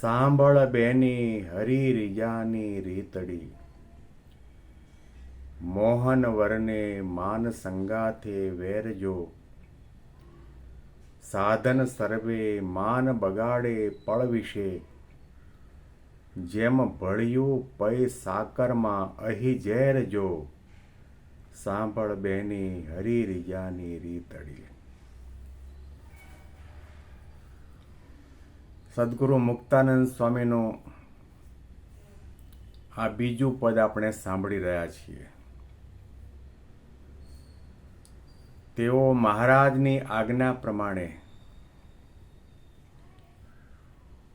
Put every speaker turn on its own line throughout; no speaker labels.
સાંભળ બેની હરી રિયાની રીતડી. મોહન વરને માન સંગાથે વેરજો. સાધન સર્વે માન બગાડે પળ વિશે જેમ ભળ્યું પૈ સાકરમાં અહીં ઝેર જો સાંભળ બેની હરી રિયાની રીતડી. સદગુરુ મુક્તાનંદ સ્વામીનું આ બીજું પદ આપણે સાંભળી રહ્યા છીએ. તેઓ મહારાજની આજ્ઞા પ્રમાણે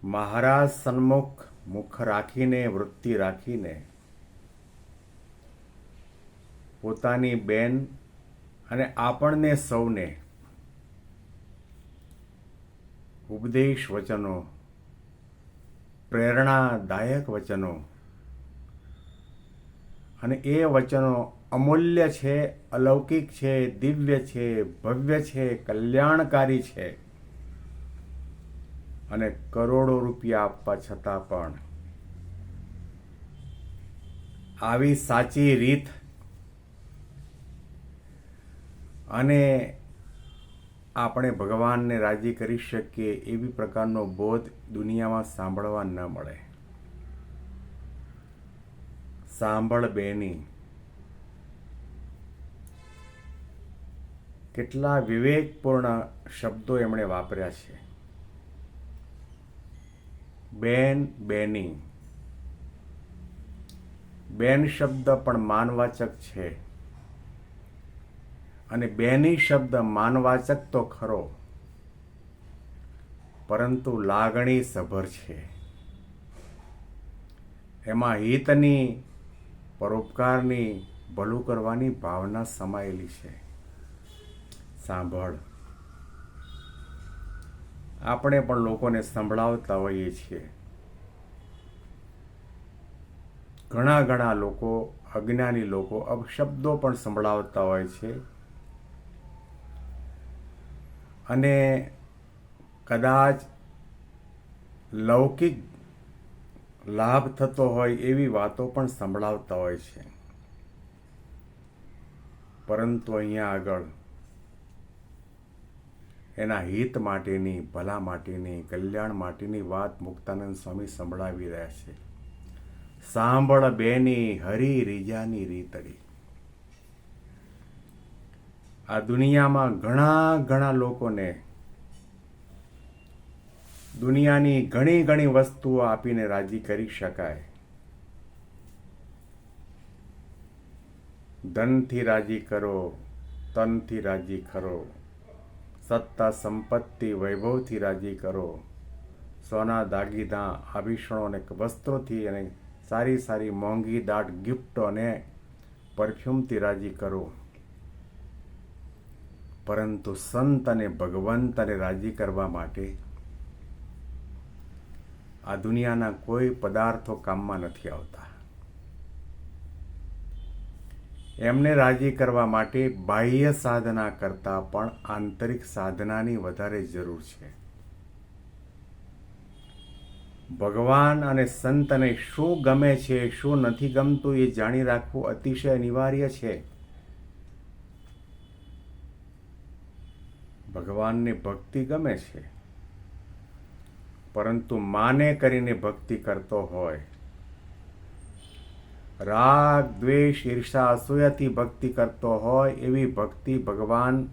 મહારાજ સન્મુખ મુખ રાખીને, વૃત્તિ રાખીને પોતાની બેન અને આપણને સૌને ઉપદેશ વચનો, પ્રેરણાદાયક વચનો. અને એ વચનો અમૂલ્ય છે, અલૌકિક છે, દિવ્ય છે, ભવ્ય છે, કલ્યાણકારી છે. અને કરોડો રૂપિયા આપવા છતાં પણ આવી સાચી રીત અને આપણે ભગવાનને રાજી કરી શકીએ એવી પ્રકારનો બોધ દુનિયામાં સાંભળવા ન મળે. સાંભળ બેની. કેટલા વિવેકપૂર્ણ શબ્દો એમણે વાપર્યા છે. બેન, બેની. બેન શબ્દ પણ માનવાચક છે. અને બેની શબ્દ માનવાચક તો ખરો, પરંતુ લાગણી સભર છે. એમાં હિતની, પરોપકારની ભલું કરવાની ભાવના સમાયેલી છે. સાંભળ. આપણે પણ લોકોને સંભળાવતા હોઈએ છીએ. ઘણા ઘણા લોકો, અજ્ઞાની લોકો અપશબ્દો પણ સંભળાવતા હોય છે. અને કદાચ લૌકિક લાભ થતો હોય એવી વાતો પણ સંભળાવતા હોય છે. પરંતુ અહીંયા આગળ એના હિત માટેની, ભલા માટેની, કલ્યાણ માટેની વાત મુક્તાનંદ સ્વામી સંભળાવી રહ્યા છે. સાંભળ બેની હરી રીજાની રીતડી. આ દુનિયામાં ઘણા ઘણા લોકોને દુનિયાની ઘણી ઘણી વસ્તુઓ આપીને રાજી કરી શકાય. ધનથી રાજી કરો તનથી રાજી કરો. સત્તા, સંપત્તિ, વૈભવથી રાજી કરો. સોના, દાગીના, આભૂષણો અને વસ્ત્રોથી અને સારી સારી મોંઘી દાટ ગિફ્ટો અને પરફ્યુમથી રાજી કરો. પરંતુ સંત અને ભગવંતને રાજી કરવા માટે આ દુનિયાના કોઈ પદાર્થો કામમાં નથી આવતા. એમને રાજી કરવા માટે બાહ્ય સાધના કરતાં પણ આંતરિક સાધનાની વધારે જરૂર છે. ભગવાન અને સંતને શું ગમે છે, શું નથી ગમતું એ જાણી રાખવું અતિશય અનિવાર્ય છે. ભગવાનને ભક્તિ ગમે છે, પરંતુ માને કરીને ભક્તિ કરતો હોય. રાગ, દ્વેષ, ઈર્ષા, અસૂયાથી ભક્તિ કરતો હોય, એવી ભક્તિ ભગવાન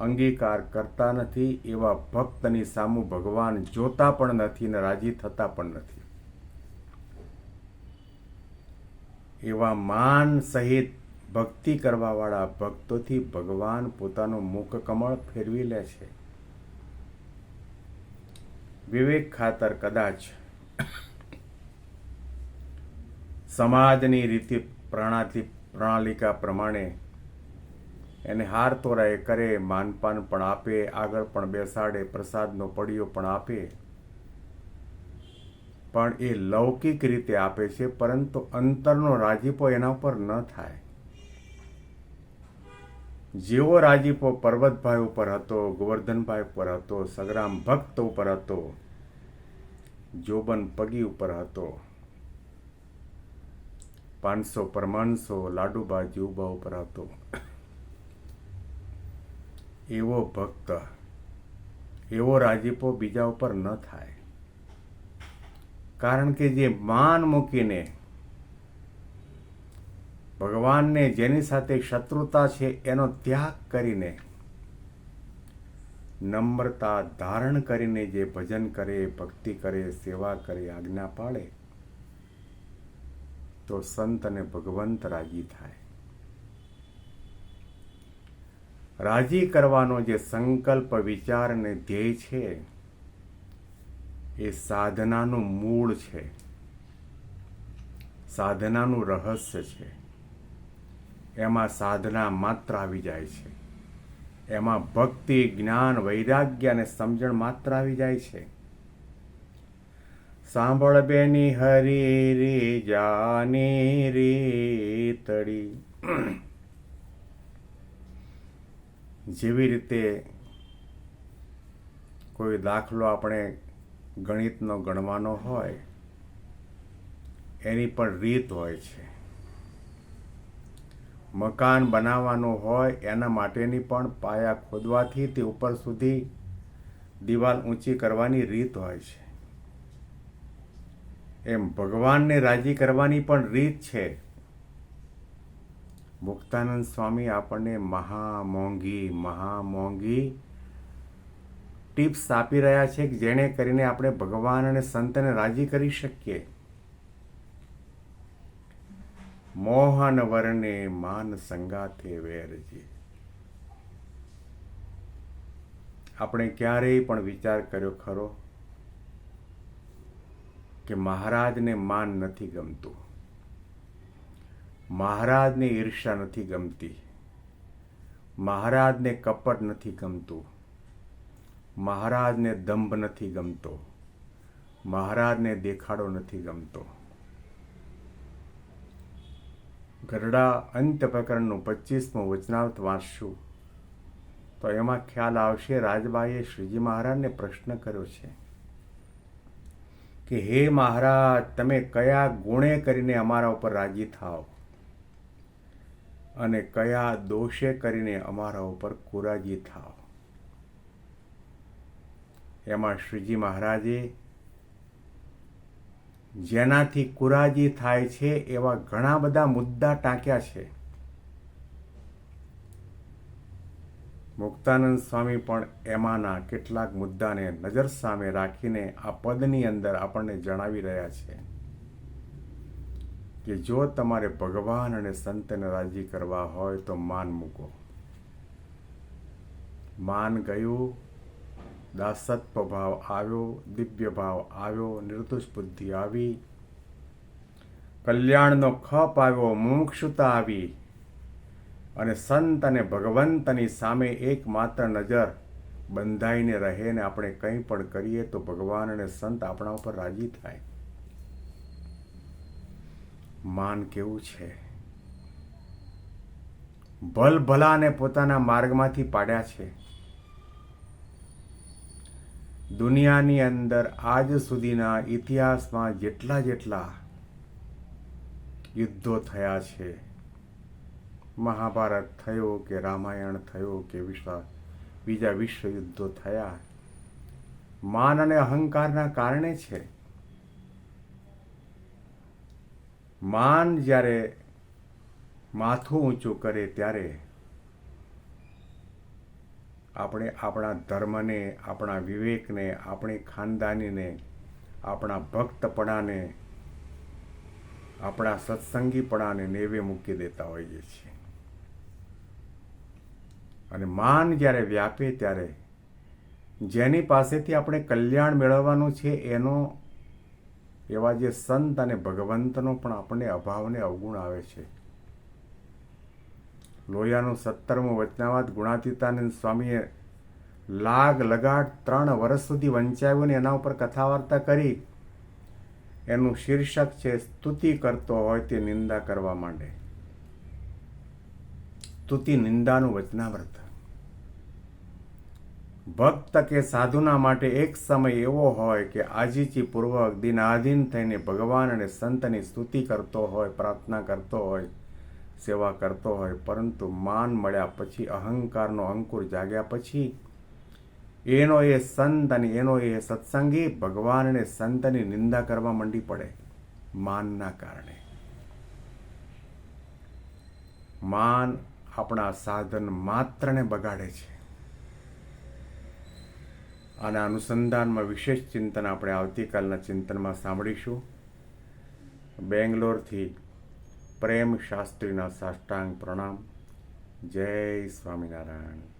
અંગીકાર કરતા નથી, એવા ભક્તની સામું ભગવાન જોતા પણ નથી ને રાજી થતા પણ નથી. એવા માન સહિત ભક્તિ કરવાવાળા ભક્તોથી ભગવાન પોતાનું મુખ કમળ ફેરવી લે છે. વિવેક ખાતર કદાચ સમાજની રીતિ પ્રણાલી પ્રણાલિકા પ્રમાણે એને હાર તોરાએ, કરે, માનપાન પણ આપે, આગળ પણ બેસાડે, પ્રસાદનો પડિયો પણ આપે. પણ એ લૌકિક રીતે આપે છે, પરંતુ અંતરનો રાજીપો એના ઉપર ન થાય. જેવો રાજીપો પર્વતભાઈ ઉપર હતો, ગોવર્ધનભાઈ ઉપર હતો, સગરામ ભક્ત ઉપર હતો, જોબન પગી ઉપર હતો, પાંચસો પરમાણસો લાડુબા જીવબા ઉપર હતો. એવો ભક્ત, એવો રાજીપો બીજા ઉપર ન થાય. કારણ કે જે માન મૂકીને ભગવાનને જેની સાથે શત્રુતા છે એનો ત્યાગ કરીને નમ્રતા ધારણ કરીને જે ભજન કરે, ભક્તિ કરે, સેવા કરે, આજ્ઞા પાળે, તો સંત અને ભગવંત રાજી થાય. રાજી કરવાનો જે સંકલ્પ, વિચાર અને ધ્યેય છે, એ સાધનાનું મૂળ છે. સાધનાનું રહસ્ય છે. એમાં સાધના માત્ર આવી જાય છે. એમાં ભક્તિ, જ્ઞાન, વૈરાગ્ય અને સમજણ માત્ર આવી જાય છે. સાંભળ બેની હરી રે, જાની રે તડી. જેવી રીતે કોઈ દાખલો આપણે ગણિતનો ગણવાનો હોય, એની પણ રીત હોય છે. મકાન બનાવવાનું હોય એના માટેની પણ પાયા ખોદવાથી તે ઉપર સુધી દિવાલ ઊંચી કરવાની રીત હોય છે. એમ ભગવાનને રાજી કરવાની પણ રીત છે. મુક્તાનંદ સ્વામી આપણને મહા મોંઘી મહા મોંઘી ટિપ્સ આપી રહ્યા છે કે જેણે કરીને આપણે ભગવાન અને સંતને રાજી કરી શકીએ. મોહન વરને માન સંગાથે વેરજી. આપણે ક્યારેય પણ વિચાર કર્યો ખરો કે મહારાજને માન નથી ગમતું. મહારાજને ઈર્ષા નથી ગમતી. મહારાજને કપટ નથી ગમતું. મહારાજને દંભ નથી ગમતો. મહારાજને દેખાડો નથી ગમતો. ગરડા અંત્ય પ્રકરણનું પચીસમું વચનાવત વાંચશું. તો એમાં ખ્યાલ આવશે, રાજબાઈએ શ્રીજી મહારાજને પ્રશ્ન કર્યો છે કે, હે મહારાજ, તમે કયા ગુણે કરીને અમારા ઉપર રાજી થાઓ? અને કયા દોષે કરીને અમારા ઉપર કુરાજી થાઓ? એમાં શ્રીજી મહારાજે જેનાથી કુરાજી થાય છે એવા ઘણા બધા મુદ્દા ટાંક્યા છે. મુક્તાનંદ સ્વામી પણ એમાંના કેટલાક મુદ્દાને નજર સામે રાખીને આ પદની અંદર આપણને જણાવી રહ્યા છે કે જો તમારે ભગવાન અને સંતને રાજી કરવા હોય તો માન મૂકો. માન ગયું દાસત્વ ભાવ આવ્યો દિવ્ય ભાવ આવ્યો નિર્દોષ બુદ્ધિ આવી. કલ્યાણનો ખપ આવ્યો, મુમુક્ષુતા આવી. અને સંત અને ભગવંતની સામે એકમાત્ર નજર બંધાઈને રહે ને આપણે કંઈ પણ કરીએ તો ભગવાન અને સંત આપણા ઉપર રાજી થાય. માન કેવું છે? ભલ ભલાને પોતાના માર્ગમાંથી પાડ્યા છે. દુનિયાની અંદર આજ સુધીના ઇતિહાસમાં જેટલા જેટલા યુદ્ધો થયા છે, મહાભારત થયો કે રામાયણ થયો કે વિશ્વ, બીજા વિશ્વ યુદ્ધો થયા, માન અને અહંકારના કારણે છે. માન જ્યારે માથું ઊંચું કરે ત્યારે આપણે આપણા ધર્મને, આપણા વિવેકને, આપણી ખાનદાનીને, આપણા ભક્તપણાને, આપણા સત્સંગીપણાને નેવે મૂકી દેતા હોઈએ છીએ. અને માન જ્યારે વ્યાપે ત્યારે જેની પાસેથી આપણે કલ્યાણ મેળવવાનું છે એનો, એવા જે સંત અને ભગવંતનો પણ આપણને અભાવને અવગુણ આવે છે. લોહિયાનું સત્તરમું વચનાવાદ ગુણાતીતાનંદ સ્વામીએ લાગ લગાડ ત્રણ વર્ષ સુધી વંચાવ્યું ને એના ઉપર કથા વાર્તા કરી. એનું શીર્ષક છે, સ્તુતિ કરતો હોય તે નિંદા કરવા માંડે. સ્તુતિ નિંદાનું વચનાવ્રત. ભક્ત કે સાધુના માટે એક સમય એવો હોય કે આજીજી પૂર્વક દિનાધીન થઈને ભગવાન અને સંતની સ્તુતિ કરતો હોય, પ્રાર્થના કરતો હોય સેવા કરતો હોય, પરંતુ માન મળ્યા પછી, અહંકારનો અંકુર જાગ્યા પછી, એનો એ સંત અને એનો એ સત્સંગી ભગવાનને સંતની નિંદા કરવા માંડી પડે, માનના કારણે. માન આપણા સાધન માત્રને બગાડે છે. આના અનુસંધાનમાં વિશેષ ચિંતન આપણે આવતીકાલના ચિંતનમાં સાંભળીશું. બેંગ્લોરથી પ્રેમ શાસ્ત્રીના સાષ્ટાંગ પ્રણામ. જય સ્વામિનારાયણ.